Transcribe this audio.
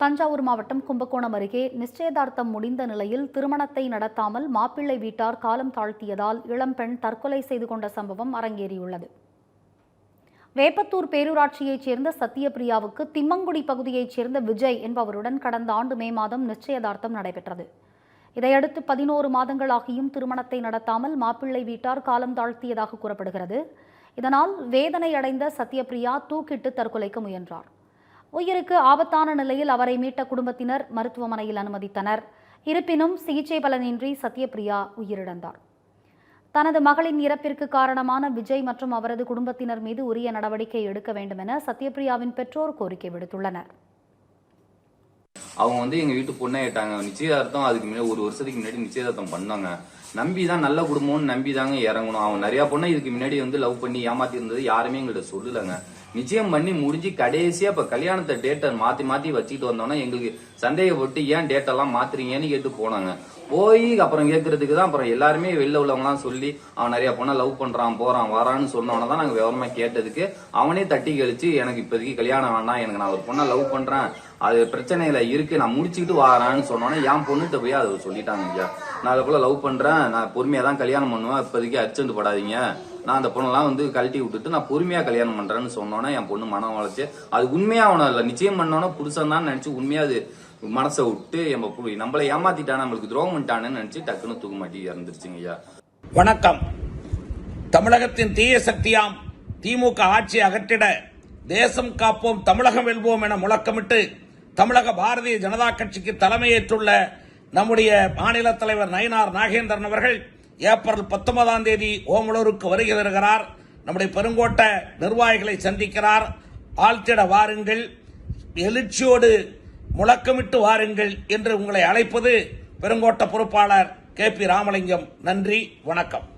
தஞ்சாவூர் மாவட்டம் கும்பகோணம் அருகே நிச்சயதார்த்தம் முடிந்த நிலையில் திருமணத்தை நடத்தாமல் மாப்பிள்ளை வீட்டார் காலம் தாழ்த்தியதால் இளம்பெண் தற்கொலை செய்து கொண்ட சம்பவம் அரங்கேறியுள்ளது. வேப்பத்தூர் பேரூராட்சியைச் சேர்ந்த சத்யபிரியாவுக்கு திம்மங்குடி பகுதியைச் சேர்ந்த விஜய் என்பவருடன் கடந்த ஆண்டு மே மாதம் நிச்சயதார்த்தம் நடைபெற்றது. இதையடுத்து பதினோரு மாதங்களாகியும் திருமணத்தை நடத்தாமல் மாப்பிள்ளை வீட்டார் காலம் தாழ்த்தியதாக கூறப்படுகிறது. இதனால் வேதனை அடைந்த சத்யபிரியா தூக்கிட்டு தற்கொலைக்கு முயன்றார். உயிருக்கு ஆபத்தான நிலையில் அவரை மீட்ட குடும்பத்தினர் மருத்துவமனையில் அனுமதித்தனர். இருப்பினும் சிகிச்சை பலனின்றி சத்யபிரியா உயிரிழந்தார். தனது மகளின் இறப்பிற்கு காரணமான விஜய் மற்றும் அவரது குடும்பத்தினர் மீது உரிய நடவடிக்கை எடுக்க வேண்டும் என சத்யபிரியாவின் பெற்றோர் கோரிக்கை விடுத்துள்ளனர். அவங்க வந்து எங்க வீட்டு பொண்ணை ஏட்டாங்க நிச்சயதார்த்தம் அதுக்கு முன்னாடி ஒரு வருஷத்துக்கு முன்னாடி நிச்சயதார்த்தம் பண்ணாங்க. நம்பி தான் நல்ல குடும்பம்னு நம்பி தாங்க இறங்கணும். அவன் நிறைய பொண்ணை இதுக்கு முன்னாடி வந்து லவ் பண்ணி ஏமாத்தி இருந்தது யாருமே எங்கள்கிட்ட சொல்லலைங்க. நிச்சயம் பண்ணி முடிஞ்சு கடைசியா இப்ப கல்யாணத்தை டேட்டை மாத்தி மாத்தி வச்சுட்டு வந்தோம்னா எங்களுக்கு சந்தேகப்பட்டு ஏன் டேட்டெல்லாம் மாத்துறீங்கன்னு கேட்டு போனாங்க. போய் அப்புறம் கேட்கறதுக்கு தான் அப்புறம் எல்லாருமே வெளில உள்ளவங்களாம் சொல்லி அவன் நிறைய பொண்ணை லவ் பண்றான் போறான் வரான்னு சொன்னவன தான் நாங்க விவரமா கேட்டதுக்கு அவனே தட்டி கழிச்சு எனக்கு இப்போதைக்கு கல்யாணம் வேண்டாம் எனக்கு நான் ஒரு பொண்ணை லவ் பண்றேன். அது பிரச்சனையில இருக்கு நான் முடிச்சுக்கிட்டு வாரான்னு சொன்னோன்னே என் பொண்ணுகிட்ட போய் அதை சொல்லிட்டாங்க ஐயா. நான் அதை போல லவ் பண்றேன். நான் பொறுமையா தான் கல்யாணம் பண்ணுவேன். இப்போதைக்கு அர்ச்சண்ட் படாதீங்க. நான் அந்த பொண்ணெல்லாம் வந்து கழட்டி விட்டுட்டு நான் பொறுமையா கல்யாணம் பண்றேன்னு சொன்னோன்னே என் பொண்ணு மனம் வளர்ச்சி. அது உண்மையா அவனை இல்ல நிச்சயம் பண்ணோன்னா புருஷன் தான் நினைச்சு உண்மையா அது மனசை விட்டு நம்ம நம்மளை ஏமாத்திட்டான் நம்மளுக்கு துரோகம் பண்ணிட்டான்னு நினைச்சு டக்குன்னு தூக்கு மாட்டி இறந்துருச்சுங்க ஐயா. வணக்கம். தமிழகத்தின் தீய சக்தியாம் திமுக ஆட்சி அகற்றிட தேசம் காப்போம் தமிழகம் வெல்வோம் என முழக்கமிட்டு தமிழக பாரதிய ஜனதா கட்சிக்கு தலைமையேற்றுள்ள நம்முடைய மாநில தலைவர் நயினார் நாகேந்திரன் அவர்கள் ஏப்ரல் பத்தொன்பதாம் தேதி ஓமலூருக்கு வருகை தருகிறார். நம்முடைய பெருங்கோட்ட நிர்வாகிகளை சந்திக்கிறார். ஆழ்த்திட வாருங்கள். எழுச்சியோடு முழக்கமிட்டு வாருங்கள் என்று உங்களை அழைப்பது பெருங்கோட்ட பொறுப்பாளர் கே பி ராமலிங்கம். நன்றி. வணக்கம்.